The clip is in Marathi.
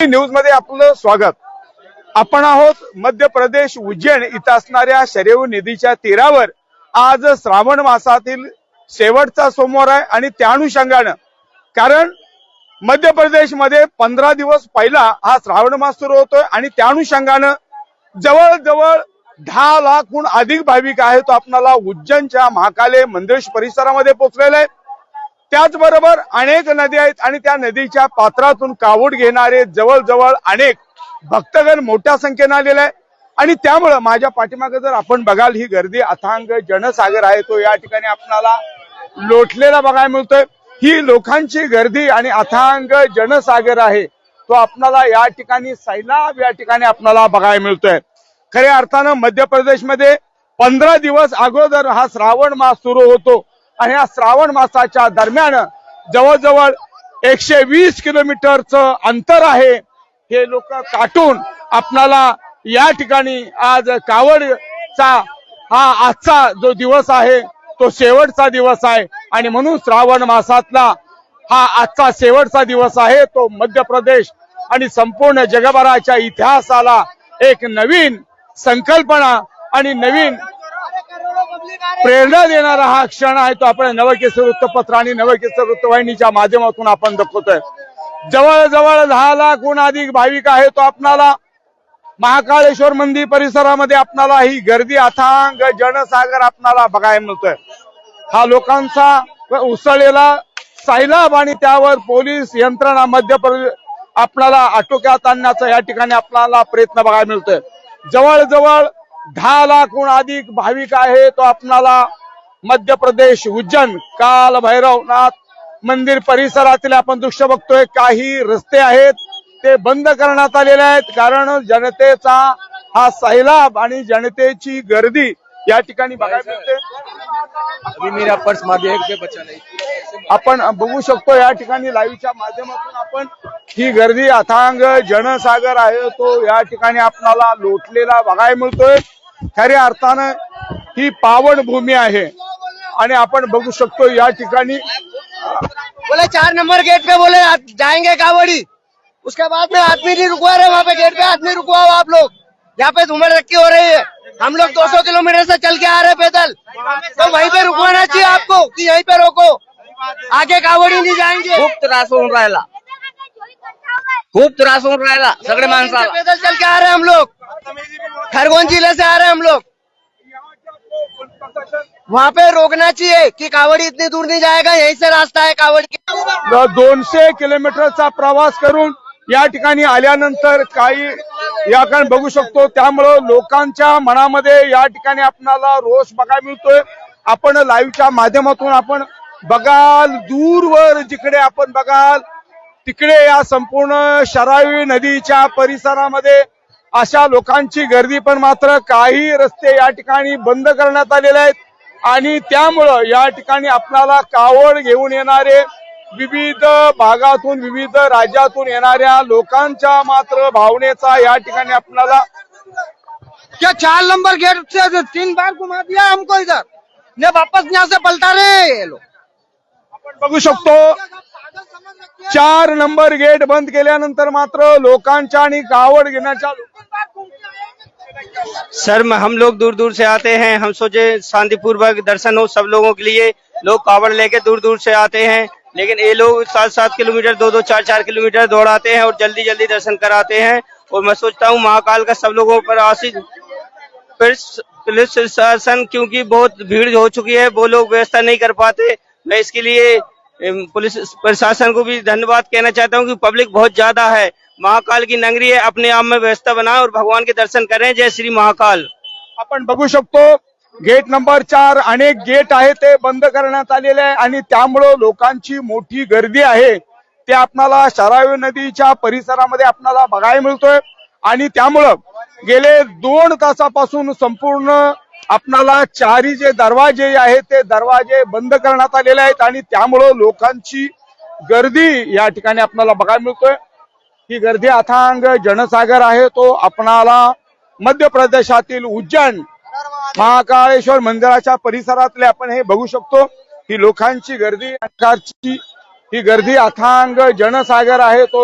न्यूजमध्ये आपलं स्वागत. आपण आहोत मध्य प्रदेश उज्जैन इथं असणाऱ्या शरेव निधीच्या तीरावर. आज श्रावण मासातील शेवटचा सोमवार आहे आणि त्या अनुषंगानं. कारण मध्य प्रदेशमध्ये पंधरा दिवस पहिला हा श्रावण मास सुरू होतोय आणि त्या अनुषंगानं जवळजवळ दहा लाखहून अधिक भाविक आहेत तो आपणाला उज्जैनच्या महाकाले मंदिर परिसरामध्ये पोहोचलेला आहे त्याचबरोबर अनेक नद्या आहेत आणि त्या नदीच्या पात्रातून कावड घेणारे जवळजवळ अनेक भक्तगण मोठ्या संख्येने आलेले आहे आणि त्यामुळं माझ्या पाठीमागे जर आपण बघाल ही गर्दी अथांग जनसागर आहे तो या ठिकाणी आपणाला लोटलेला बघायला मिळतोय. ही लोकांची गर्दी आणि अथांग जनसागर आहे तो आपणाला या ठिकाणी सैलाब या ठिकाणी आपणाला बघायला मिळतोय. खऱ्या अर्थानं मध्य प्रदेशमध्ये पंधरा दिवस अगोदर हा श्रावण मास सुरू होतो. आणि या श्रावण मासाच्या दरम्यान जवळजवळ एकशे वीस किलोमीटरचं अंतर आहे. हे लोक काटून आपणाला या ठिकाणी आज कावडचा हा आजचा जो दिवस आहे तो शेवटचा दिवस आहे. आणि म्हणून श्रावण मासातला हा आजचा शेवटचा दिवस आहे. तो मध्य प्रदेश आणि संपूर्ण जगभराच्या इतिहासाला एक नवीन संकल्पना आणि नवीन प्रेरणा देणारा हा क्षण आहे तो आपण नवकेसर वृत्तपत्र आणि नवकेसर वृत्तवाहिनीच्या माध्यमातून आपण दाखवतोय. जवळजवळ दहा लाखहून अधिक भाविक आहे तो आपणाला. महाकाळेश्वर मंदिर परिसरामध्ये आपणाला ही गर्दी अथांग जनसागर आपणाला बघायला मिळतोय. हा लोकांचा उसळलेला सैलाब आणि त्यावर पोलीस यंत्रणा मध्य प्रदेश आपणाला आटोक्यात आणण्याचा या ठिकाणी आपल्याला प्रयत्न बघायला मिळतोय. जवळजवळ दहा लाखहून अधिक भाविक आहे तो आपणाला मध्य प्रदेश उज्जैन काल भैरवनाथ मंदिर परिसरातील आपण दृश्य बघतोय काही रस्ते आहेत ते बंद करण्यात आलेले आहेत कारण जनतेचा हा सैलाब आणि जनतेची गर्दी या ठिकाणी बघायला मिळते. अभी मेरा पर्स दिया एक बचा नहीं. आपण बघू शकतो या ठिकाणी लाईव्हच्या माध्यमातून आपण ही गर्दी अथांग जनसागर आहे तो. या ठिकाणी आपणाला लोटलेला बघायला मिळतोय. खऱ्या अर्थानं ही पावन भूमी आहे. आणि आपण बघू शकतो या ठिकाणी बोले चार नंबर गेट पे बोले जाएंगे कावड़ी। उसके बाद में आदमी नहीं रुकवा रहे वहाँ पे गेट पे आदमी रुकवाओ आप लोग। यहाँ पे धूमर रखी हो रही है। हम लोग 200 किलोमीटर से चल के आ रहे हैं पैदल। तो वहीं पे रुकवाना चाहिए आपको कि यहीं पे रोको। आगे कावड़ी नहीं जाएंगे। खूप त्रास होऊन राहिला। खूप त्रास होऊन राहिला सगळे माणसाला पैदल चल के आ रहे हम लोग। खरगोन जिले से आ रहे हम लोग। वहाँ पे रोकना चाहिए कि कावड़ी इतनी दूर नहीं जाएगा यहीं से रास्ता है कावड़ की। दोनशे किलोमीटरचा प्रवास करून या ठिकाणी आल्यानंतर काही या ठिकाणी बघू शकतो त्यामुळं लोकांच्या मनामध्ये या ठिकाणी आपणाला रोष बघायला मिळतोय. आपण लाईव्हच्या माध्यमातून आपण बघाल दूरवर जिकडे आपण बघाल तिकडे या संपूर्ण शरावी नदीच्या परिसरामध्ये अशा लोकांची गर्दी पण मात्र काही रस्ते या ठिकाणी बंद करण्यात आलेले आहेत. आणि त्यामुळं या ठिकाणी आपणाला कावड घेऊन येणारे विविध भागातून विविध राज्यातून येणाऱ्या लोकांच्या मात्र भावनेचा या ठिकाणी आपल्याला क्या चार नंबर गेट से तीन बार घुमा दिया हमको इधर? ने वापस यहाँ से पलटा रहे ये लोग। आपण बघू शकतो चार नंबर गेट बंद केल्यानंतर मात्र लोकांच्या आणि कावड घेण्याच्या सर हम लोग दूर दूर से आते हैं। हम सोचे शांतिपूर्वक दर्शन हो सब लोगों के लिए। लोग कावड़ लेके दूर दूर से आते हैं। लेकिन ये लोग सात सात किलोमीटर, दो दो चार चार किलोमीटर दौड़ाते हैं और जल्दी जल्दी दर्शन कराते हैं। और मैं सोचता हूँ महाकाल का सब लोगों पर आशीष पुलिस प्रशासन क्योंकि बहुत भीड़ हो चुकी है, वो लोग व्यवस्था नहीं कर पाते। मैं इसके लिए पुलिस प्रशासन को भी धन्यवाद कहना चाहता हूँ कि पब्लिक बहुत ज़्यादा है। महाकाल की नगरी है, अपने आप में व्यवस्था बनाए और भगवान के दर्शन करें। जय श्री महाकाल। आपण बघू शकतो गेट नंबर चार अनेक गेट आहे ते बंद करण्यात आलेले आहे आणि त्यामुळं लोकांची मोठी गर्दी आहे. ते आपणाला शरावी नदीच्या परिसरामध्ये आपणाला बघायला मिळतोय. आणि त्यामुळं गेले दोन तासापासून संपूर्ण आपणाला चारी जे दरवाजे आहेत ते दरवाजे बंद करण्यात आलेले आहेत आणि त्यामुळं लोकांची गर्दी या ठिकाणी आपल्याला बघायला मिळतोय. ही गर्दी अथांग जनसागर आहे. तो आपणाला मध्य प्रदेशातील उज्जैन महाकाळेश्वर मंदिराच्या परिसरातले आपण हे बघू शकतो. ही लोकांची गर्दी ही गर्दी अथांग जनसागर आहे तो